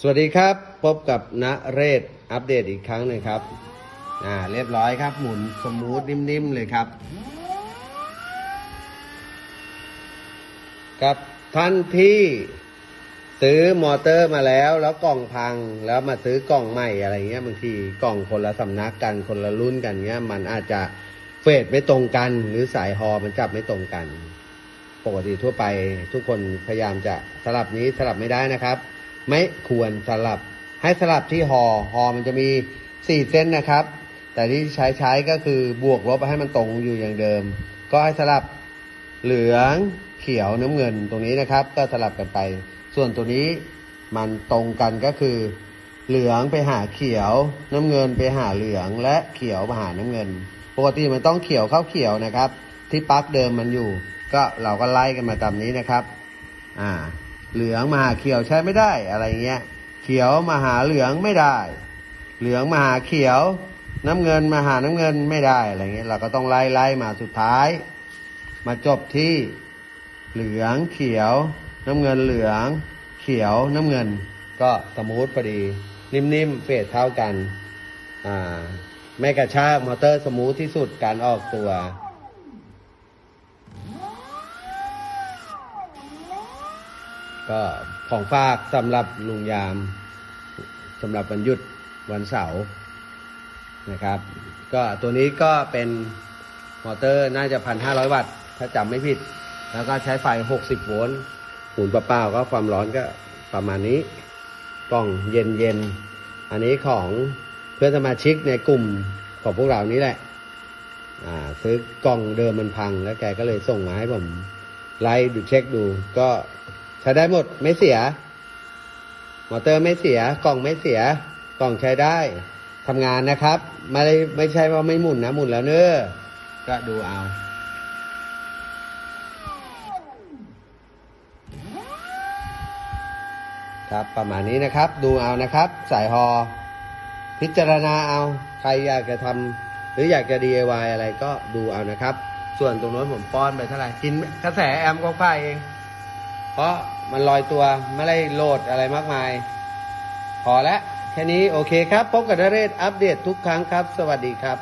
สวัสดีครับ พบกับณเรศอัปเดตอีกครั้งหนึ่งครับ อ่า เรียบร้อยครับ หมุนสมูทนิ่มๆเลยครับ ครับท่านที่ซื้อมอเตอร์มาแล้ว แล้วกล่องพังแล้วมาซื้อกล่องใหม่อะไรเงี้ยบางทีกล่องคนละสำนักกันคนละรุ่นกันเงี้ย มันอาจจะเฟดไม่ตรงกัน หรือสายฮอมันจับไม่ตรงกัน ปกติทั่วไปทุกคนพยายามจะสลับนี้สลับไม่ได้นะครับ ไม่ควรสลับ ให้สลับที่ฮอฮอมันจะมีสี่เส้นนะครับ แต่ที่ใช้ใช้ก็คือบวกลบให้มันตรงอยู่อย่างเดิม ก็ให้สลับเหลืองเขียวน้ำเงินตรงนี้นะครับ ก็สลับกันไป ส่วนตัวนี้มันตรงกันก็คือ เหลืองไปหาเขียว น้ำเงินไปหาเหลืองและเขียวมาหาน้ำเงินปกติมันต้องเขียวเข้าเขียวนะครับ ที่ปลั๊กเดิมมันอยู่ ก็เราก็ไล่กันมาตามนี้นะครับ อ่า เหลืองมาหาเขียวใช้ไม่ได้อะไรเงี้ย เขียวมาหาเหลืองไม่ได้ เหลืองมาหาเขียว น้ำเงินมาหาน้ำเงินไม่ได้อะไรเงี้ยเราก็ต้องไล่ไล่มาสุดท้าย มาจบที่เหลืองเขียว น้ำเงินเหลือง เขียวน้ำเงิน ก็สมูทพอดี นิ่มๆเฟสเท่ากันอ่าไม่กระชากมอเตอร์สมูทที่สุดการออกตัว ก็ของฝากสำหรับลุงยามสำหรับวันหยุดวันเสาร์นะครับ ก็ตัวนี้ก็เป็นมอเตอร์น่าจะพันห้าร้อยวัตต์ ถ้าจำไม่ผิด แล้วก็ใช้ไฟหกสิบโวลต์หมุนเปล่าๆก็ความร้อนก็ประมาณนี้ กล่องเย็นเย็นๆ อันนี้ของเพื่อนสมาชิกในกลุ่มของพวกเรานี้แหละ อ่าซื้อกล่องเดิมมันพังแล้วแกก็เลยส่งมาให้ผมไล่ดูเช็คดูก็ ใช้ได้หมดไม่เสีย มอเตอร์ไม่เสีย กล่องไม่เสีย กล่องใช้ได้ทำงานนะครับ ไม่ได้ไม่ใช่ว่าไม่หมุนนะหมุนแล้วเนอะก็ดูเอาครับประมาณนี้นะครับดูเอานะครับ สายฮอ พิจารณาเอาใครอยากจะทำหรืออยากจะ DIY อะไรก็ดูเอานะครับ ส่วนตรงโน้นผมป้อนไปเท่าไหร่กินกระแสแอมก็ไฟเอง เพราะมันลอยตัวไม่ได้โหลดอะไรมากมาย พอแล้วแค่นี้โอเคครับ พบกับนเรศอัปเดตทุกครั้งครับ สวัสดีครับ